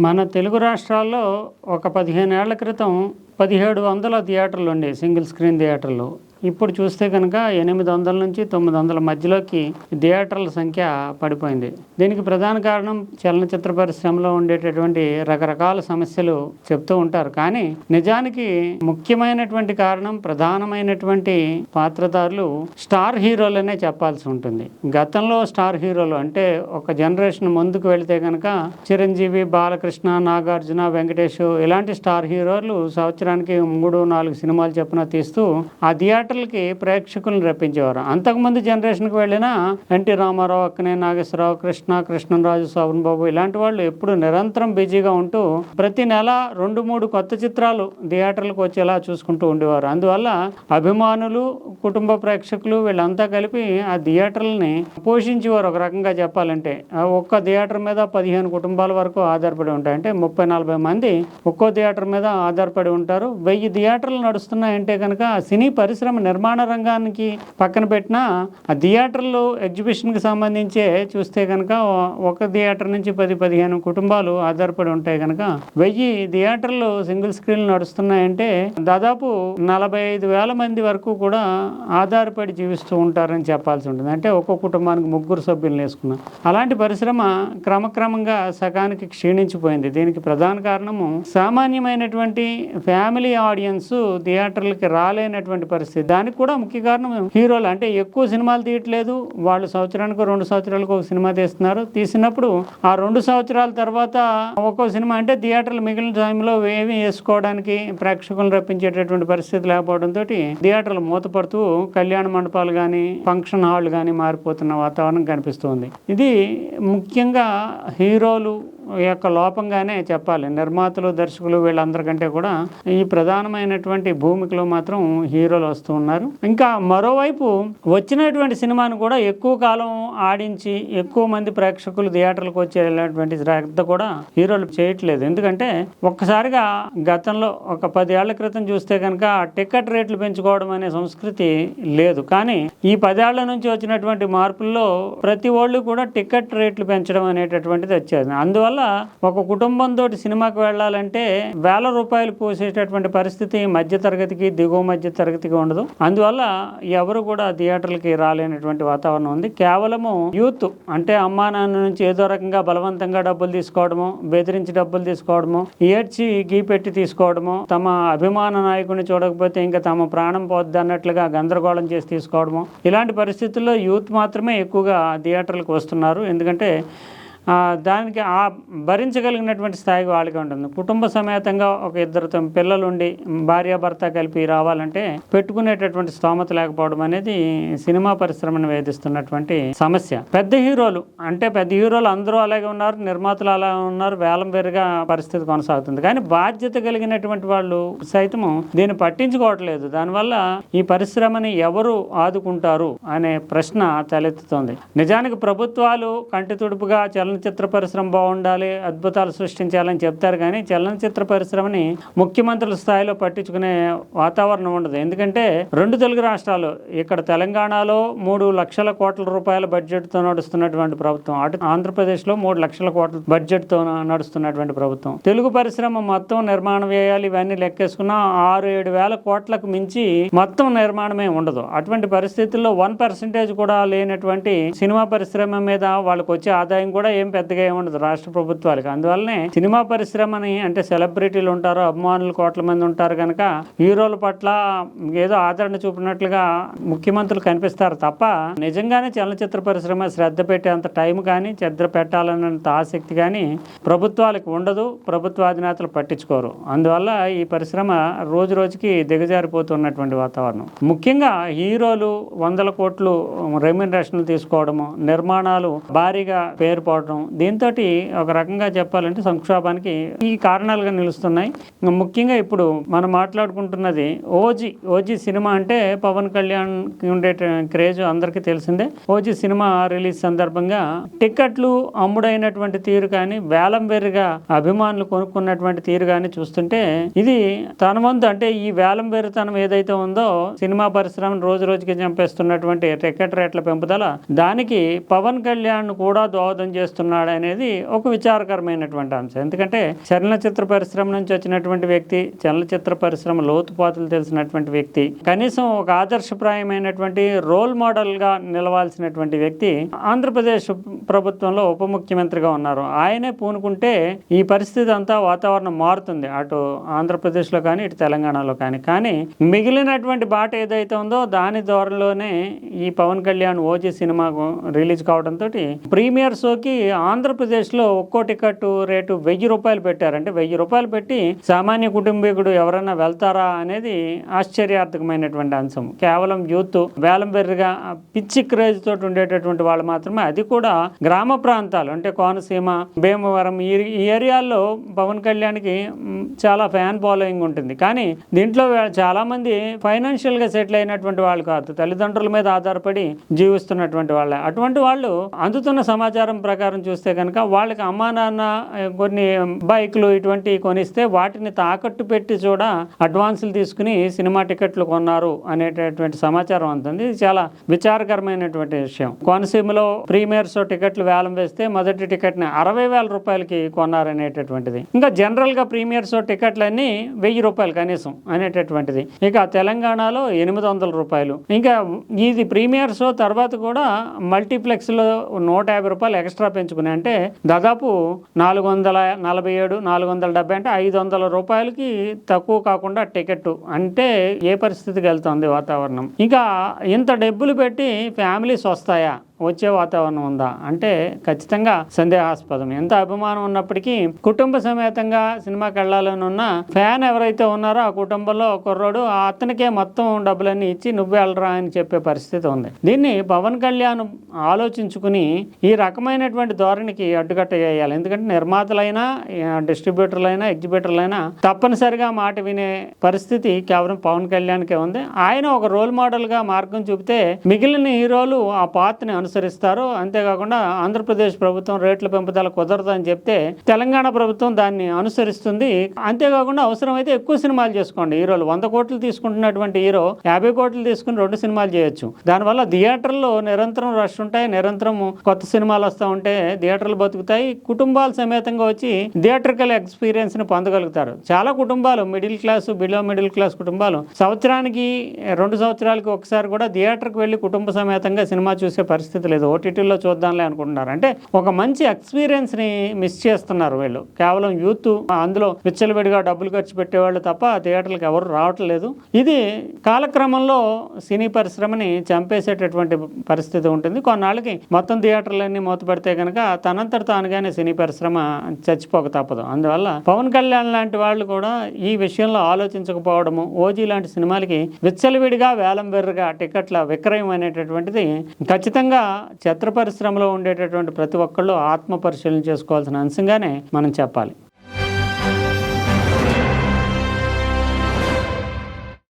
మన తెలుగు రాష్ట్రాల్లో ఒక పదిహేను ఏళ్ళ క్రితం పదిహేడు వందల థియేటర్లు ఉండేవి సింగిల్ స్క్రీన్ థియేటర్లు. ఇప్పుడు చూస్తే కనుక ఎనిమిది వందల నుంచి తొమ్మిది వందల మధ్యలోకి థియేటర్ల సంఖ్య పడిపోయింది. దీనికి ప్రధాన కారణం చలనచిత్ర పరిశ్రమలో ఉండేటటువంటి రకరకాల సమస్యలు చెప్తూ ఉంటారు. కానీ నిజానికి ముఖ్యమైనటువంటి కారణం ప్రధానమైనటువంటి పాత్రదారులు స్టార్ హీరోలనే చెప్పాల్సి ఉంటుంది. గతంలో స్టార్ హీరోలు అంటే ఒక జనరేషన్ ముందుకు వెళితే కనుక చిరంజీవి బాలకృష్ణ నాగార్జున వెంకటేష్ ఇలాంటి స్టార్ హీరోలు సంవత్సరానికి మూడు నాలుగు సినిమాలు చెప్పిన తీస్తూ ఆ థియేటర్ థియేటర్లకి ప్రేక్షకులను రప్పించేవారు. అంతకుముందు జనరేషన్కి వెళ్ళినా ఎన్టీ రామారావు అక్కనే నాగేశ్వరరావు కృష్ణ కృష్ణరాజు శోభన్ బాబు ఇలాంటి వాళ్ళు ఎప్పుడు నిరంతరం బిజీగా ఉంటూ ప్రతి నెల రెండు మూడు కొత్త చిత్రాలు థియేటర్లకు వచ్చేలా చూసుకుంటూ ఉండేవారు. అందువల్ల అభిమానులు కుటుంబ ప్రేక్షకులు వీళ్ళంతా కలిపి ఆ థియేటర్లని పోషించేవారు ఒక రకంగా చెప్పాలంటే. ఆ ఒక్క థియేటర్ మీద పదిహేను కుటుంబాల వరకు ఆధారపడి ఉంటాయి. అంటే ముప్పై నలభై మంది ఒక్కో థియేటర్ మీద ఆధారపడి ఉంటారు. వెయ్యి థియేటర్లు నడుస్తున్నాయంటే కనుక సినీ పరిశ్రమ నిర్మాణ రంగానికి పక్కన పెట్టినా ఆ థియేటర్లు ఎగ్జిబిషన్కి సంబంధించే చూస్తే కనుక ఒక థియేటర్ నుంచి పది పదిహేను కుటుంబాలు ఆధారపడి ఉంటాయి కనుక వెయ్యి థియేటర్లు సింగిల్ స్క్రీన్లు నడుస్తున్నాయంటే దాదాపు నలభై ఐదు వేల మంది వరకు కూడా ఆధారపడి జీవిస్తూ ఉంటారని చెప్పాల్సి ఉంటుంది. అంటే ఒక్కో కుటుంబానికి ముగ్గురు సభ్యులను వేసుకున్నాం. అలాంటి పరిశ్రమ క్రమక్రమంగా సగానికి క్షీణించిపోయింది. దీనికి ప్రధాన కారణము సామాన్యమైనటువంటి ఫ్యామిలీ ఆడియన్స్ థియేటర్లకి రాలేనటువంటి పరిస్థితి. దానికి కూడా ముఖ్య కారణం హీరోలు అంటే ఎక్కువ సినిమాలు తీయట్లేదు. వాళ్ళు సంవత్సరానికి రెండు సంవత్సరాలకు ఒక సినిమా తీస్తున్నారు. తీసినప్పుడు ఆ రెండు సంవత్సరాల తర్వాత ఒక్కో సినిమా అంటే థియేటర్లు మిగిలిన టైంలో ఏమి వేసుకోవడానికి ప్రేక్షకులను రప్పించేటటువంటి పరిస్థితి లేకపోవడంతో థియేటర్లు మూతపడుతూ కళ్యాణ మండపాలు కానీ ఫంక్షన్ హాల్ కానీ మారిపోతున్న వాతావరణం కనిపిస్తుంది. ఇది ముఖ్యంగా హీరోలు యొక్క లోపంగానే చెప్పాలి. నిర్మాతలు దర్శకులు వీళ్ళందరికంటే కూడా ఈ ప్రధానమైనటువంటి భూమికలో మాత్రం హీరోలు వస్తూ ఉన్నారు. ఇంకా మరోవైపు వచ్చినటువంటి సినిమాను కూడా ఎక్కువ కాలం ఆడించి ఎక్కువ మంది ప్రేక్షకులు థియేటర్లకు వచ్చేటువంటి శ్రద్ధ కూడా హీరోలు చేయట్లేదు. ఎందుకంటే ఒక్కసారిగా గతంలో ఒక పది ఏళ్ళ క్రితం చూస్తే కనుక టికెట్ రేట్లు పెంచుకోవడం అనే సంస్కృతి లేదు. కానీ ఈ పదేళ్ళ నుంచి వచ్చినటువంటి మార్పుల్లో ప్రతి వాళ్ళు కూడా టికెట్ రేట్లు పెంచడం అనేటటువంటిది వచ్చేది అందువల్ల ఒక కుటుంబంతో సినిమాకి వెళ్ళాలంటే వేల రూపాయలు పోసేటటువంటి పరిస్థితి మధ్య తరగతికి దిగువ మధ్య తరగతికి ఉండదు. అందువల్ల ఎవరు కూడా థియేటర్లకి రాలేనటువంటి వాతావరణం ఉంది. కేవలము యూత్ అంటే అమ్మా నాన్న నుంచి ఏదో రకంగా బలవంతంగా డబ్బులు తీసుకోవడము బెదిరించి డబ్బులు తీసుకోవడము ఏడ్చి గీ పెట్టి తీసుకోవడము తమ అభిమాన నాయకుడిని చూడకపోతే ఇంకా తమ ప్రాణం పోద్ది అన్నట్లుగా గందరగోళం చేసి తీసుకోవడము. ఇలాంటి పరిస్థితుల్లో యూత్ మాత్రమే ఎక్కువగా థియేటర్లకు వస్తున్నారు. ఎందుకంటే దానికి ఆ భరించగలిగినటువంటి స్థాయికి వాళ్ళకి ఉంటుంది. కుటుంబ సమేతంగా ఒక ఇద్దరు తమ పిల్లలుండి భార్యాభర్త కలిపి రావాలంటే పెట్టుకునేటటువంటి స్తోమత లేకపోవడం అనేది సినిమా పరిశ్రమను వేధిస్తున్నటువంటి సమస్య. పెద్ద హీరోలు అంటే పెద్ద హీరోలు అందరూ అలాగే ఉన్నారు నిర్మాతలు అలా ఉన్నారు వేలం వేరుగా పరిస్థితి కొనసాగుతుంది. కానీ బాధ్యత కలిగినటువంటి వాళ్ళు సైతము దీన్ని పట్టించుకోవట్లేదు. దానివల్ల ఈ పరిశ్రమని ఎవరు ఆదుకుంటారు అనే ప్రశ్న తలెత్తుతోంది. నిజానికి ప్రభుత్వాలు కంటి తుడుపుగా చలనచిత్ర పరిశ్రమ బాగుండాలి అద్భుతాలు సృష్టించాలని చెప్తారు కానీ చలనచిత్ర పరిశ్రమని ముఖ్యమంత్రుల స్థాయిలో పట్టించుకునే వాతావరణం ఉండదు. ఎందుకంటే రెండు తెలుగు రాష్ట్రాలు ఇక్కడ తెలంగాణలో మూడు లక్షల కోట్ల రూపాయల బడ్జెట్తో నడుస్తున్నటువంటి ప్రభుత్వం అటు ఆంధ్రప్రదేశ్లో మూడు లక్షల కోట్ల బడ్జెట్తో నడుస్తున్నటువంటి ప్రభుత్వం. తెలుగు పరిశ్రమ మొత్తం నిర్మాణ వ్యయాలు ఇవన్నీ లెక్కేసుకున్న ఆరు ఏడు వేల కోట్లకు మించి మొత్తం నిర్మాణమే ఉండదు. అటువంటి పరిస్థితుల్లో వన్ పర్సెంటేజ్ కూడా లేనటువంటి సినిమా పరిశ్రమ మీద వాళ్ళకి వచ్చే ఆదాయం కూడా ఏం పెద్దగా ఏముండదు ఉండదు రాష్ట్ర ప్రభుత్వాలకి. అందువల్లనే సినిమా పరిశ్రమని అంటే సెలబ్రిటీలు ఉంటారు అభిమానులు కోట్ల మంది ఉంటారు కనుక హీరోల పట్ల ఏదో ఆదరణ చూపినట్లుగా ముఖ్యమంత్రులు కనిపిస్తారు తప్ప నిజంగానే చలనచిత్ర పరిశ్రమ శ్రద్ధ పెట్టేంత టైం కానీ శ్రద్ధ పెట్టాలన్నంత ఆసక్తి కానీ ప్రభుత్వాలకు ఉండదు ప్రభుత్వ అధినేతలు పట్టించుకోరు. అందువల్ల ఈ పరిశ్రమ రోజు రోజుకి దిగజారిపోతున్నటువంటి వాతావరణం. ముఖ్యంగా హీరోలు వందల కోట్లు రెమ్యునరేషన్లు తీసుకోవడము నిర్మాణాలు భారీగా పేరుపోవడం దీంతో ఒక రకంగా చెప్పాలంటే సంక్షోభానికి ఈ కారణాలుగా నిలుస్తున్నాయి. ముఖ్యంగా ఇప్పుడు మనం మాట్లాడుకుంటున్నది ఓజీ. ఓజీ సినిమా అంటే పవన్ కళ్యాణ్ ఉండే క్రేజ్ అందరికీ తెలిసిందే. ఓజీ సినిమా రిలీజ్ సందర్భంగా టికెట్లు అమ్ముడైనటువంటి తీరు కానీ వేలం వేరుగా అభిమానులు కొనుక్కున్నటువంటి తీరు కానీ చూస్తుంటే ఇది తన వంతు అంటే ఈ వేలం వేరుతనం ఏదైతే ఉందో సినిమా పరిశ్రమను రోజు రోజుకి చంపేస్తున్నటువంటి టికెట్ రేట్ల పెంపుదల దానికి పవన్ కళ్యాణ్ కూడా దోహదం చేస్తూ చేస్తున్నాడు అనేది ఒక విచారకరమైనటువంటి అంశం. ఎందుకంటే చలనచిత్ర పరిశ్రమ నుంచి వచ్చినటువంటి వ్యక్తి చలనచిత్ర పరిశ్రమ లోతుపాతులు తెలిసినటువంటి వ్యక్తి కనీసం ఒక ఆదర్శప్రాయమైనటువంటి రోల్ మోడల్గా నిలవాల్సినటువంటి వ్యక్తి ఆంధ్రప్రదేశ్ ప్రభుత్వంలో ఉప ముఖ్యమంత్రిగా ఉన్నారు. ఆయనే పూనుకుంటే ఈ పరిస్థితి అంతా వాతావరణం మారుతుంది. అటు ఆంధ్రప్రదేశ్లో కానీ ఇటు తెలంగాణలో కానీ. కానీ మిగిలినటువంటి బాట ఏదైతే ఉందో దాని ధోరణిలోనే ఈ Pawan Kalyan OG cinema release కావడంతో ప్రీమియర్ షోకి ఆంధ్రప్రదేశ్లో ఒక్కో టికెట్ రేటు వెయ్యి రూపాయలు పెట్టారంటే వెయ్యి రూపాయలు పెట్టి సామాన్య కుటుంబీకుడు ఎవరైనా వెళ్తారా అనేది ఆశ్చర్యార్థకమైనటువంటి అంశం. కేవలం యూత్ వేలంబెర్రిగా పిచ్చి క్రేజ్ తోటి ఉండేటటువంటి వాళ్ళు మాత్రమే. అది కూడా గ్రామ ప్రాంతాలు అంటే కోనసీమ భీమవరం ఈ ఈ ఏరియాల్లో పవన్ కళ్యాణ్కి చాలా ఫ్యాన్ ఫాలోయింగ్ ఉంటుంది. కానీ దీంట్లో చాలామంది ఫైనాన్షియల్గా ఫైనాన్షియల్గా సెటిల్ అయినటువంటి వాళ్ళు కాదు. తల్లిదండ్రుల మీద ఆధారపడి జీవిస్తున్నటువంటి వాళ్ళే. అటువంటి వాళ్ళు అందుతున్న సమాచారం ప్రకారం చూస్తే కనుక వాళ్ళకి అమ్మా నాన్న కొన్ని బైక్లు ఇటువంటివి కొనిస్తే వాటిని తాకట్టు పెట్టి కూడా అడ్వాన్సులు తీసుకుని సినిమా టికెట్లు కొన్నారు అనేటటువంటి సమాచారం అందుతుంది ఇది చాలా విచారకరమైనటువంటి విషయం. కోనసీమలో ప్రీమియర్ షో టికెట్లు వేలం వేస్తే మొదటి టికెట్ని అరవై వేల రూపాయలకి కొన్నారనేటటువంటిది. ఇంకా జనరల్గా ప్రీమియర్ షో టికెట్లన్నీ వెయ్యి రూపాయలు కనీసం అనేటటువంటిది. ఇక తెలంగాణలో ఎనిమిది వందల రూపాయలు. ఇంకా ఇది ప్రీమియర్ షో తర్వాత కూడా మల్టీప్లెక్స్లో నూట యాభై రూపాయలు ఎక్స్ట్రా పెంచుకుని అంటే దాదాపు నాలుగు వందల నలభై ఏడు నాలుగు వందల డెబ్బై అంటే ఐదు వందల రూపాయలకి తక్కువ కాకుండా టికెట్ అంటే ఏ పరిస్థితికి వెళ్తుంది వాతావరణం? ఇంకా ఇంత డబ్బులు పెట్టి ఫ్యామిలీస్ వస్తాయా? వచ్చే వాతావరణం ఉందా? అంటే ఖచ్చితంగా సందేహాస్పదం. ఎంత అభిమానం ఉన్నప్పటికీ కుటుంబ సమేతంగా సినిమాకి వెళ్ళాలని ఉన్న ఫ్యాన్ ఎవరైతే ఉన్నారో ఆ కుటుంబంలో కుర్రోడు ఆ అతనికే మొత్తం డబ్బులన్నీ ఇచ్చి నువ్వు వెళ్ళరా అని చెప్పే పరిస్థితి ఉంది. దీన్ని పవన్ కళ్యాణ్ ఆలోచించుకుని ఈ రకమైనటువంటి ధోరణికి అడ్డుకట్ట చేయాలి ఎందుకంటే నిర్మాతలైనా డిస్ట్రిబ్యూటర్లైనా ఎగ్జిబ్యూటర్లైనా తప్పనిసరిగా మాట వినే పరిస్థితి కేవలం పవన్ కళ్యాణ్కే ఉంది. ఆయన ఒక రోల్ మోడల్గా మార్గం చూపితే మిగిలిన హీరోలు ఆ పాత్రని అనుసరిస్తారు అంతేకాకుండా ఆంధ్రప్రదేశ్ ప్రభుత్వం రేట్ల పెంపుదల కుదరదు అని చెప్తే తెలంగాణ ప్రభుత్వం దాన్ని అనుసరిస్తుంది. అంతేకాకుండా అవసరమైతే ఎక్కువ సినిమాలు చేసుకోండి. హీరోలు వంద కోట్లు తీసుకుంటున్నటువంటి హీరో యాభై కోట్లు తీసుకుని రెండు సినిమాలు చేయొచ్చు. దానివల్ల థియేటర్లో నిరంతరం రష్ ఉంటాయి నిరంతరం కొత్త సినిమాలు వస్తూ ఉంటే థియేటర్లు బతుకుతాయి. కుటుంబాలు సమేతంగా వచ్చి థియేటర్కల్ ఎక్స్పీరియన్స్ని పొందగలుగుతారు. చాలా కుటుంబాలు middle class below middle class కుటుంబాలు. సంవత్సరానికి రెండు సంవత్సరాలకి ఒకసారి కూడా థియేటర్కి వెళ్ళి కుటుంబ సమేతంగా సినిమా చూసే పరిస్థితి లేదు. ఓటీటీలో చూద్దాంలే అనుకుంటున్నారు. అంటే ఒక మంచి ఎక్స్పీరియన్స్ని మిస్ చేస్తున్నారు వీళ్ళు. కేవలం యూత్ అందులో విచ్చలవిడిగా డబ్బులు ఖర్చు పెట్టేవాళ్ళు తప్ప థియేటర్లకు ఎవరు రావట్లేదు. ఇది కాలక్రమంలో సినీ పరిశ్రమని చంపేసేటటువంటి పరిస్థితి ఉంటుంది. కొన్నాళ్ళకి మొత్తం థియేటర్లన్నీ మూతపడితే కనుక తనంతట తానుగానే సినీ పరిశ్రమ చచ్చిపోక తప్పదు. అందువల్ల పవన్ కళ్యాణ్ లాంటి వాళ్ళు కూడా ఈ విషయంలో ఆలోచించకపోవడము ఓజీ లాంటి సినిమాలకి విచ్చలవిడిగా వేలం వెర్రగా టికెట్ల విక్రయం అనేటటువంటిది ఖచ్చితంగా చిత్ర పరిశ్రమలో ఉండేటటువంటి ప్రతి ఒక్కళ్ళు ఆత్మ పరిశీలన చేసుకోవాల్సిన అంశంగానే మనం చెప్పాలి.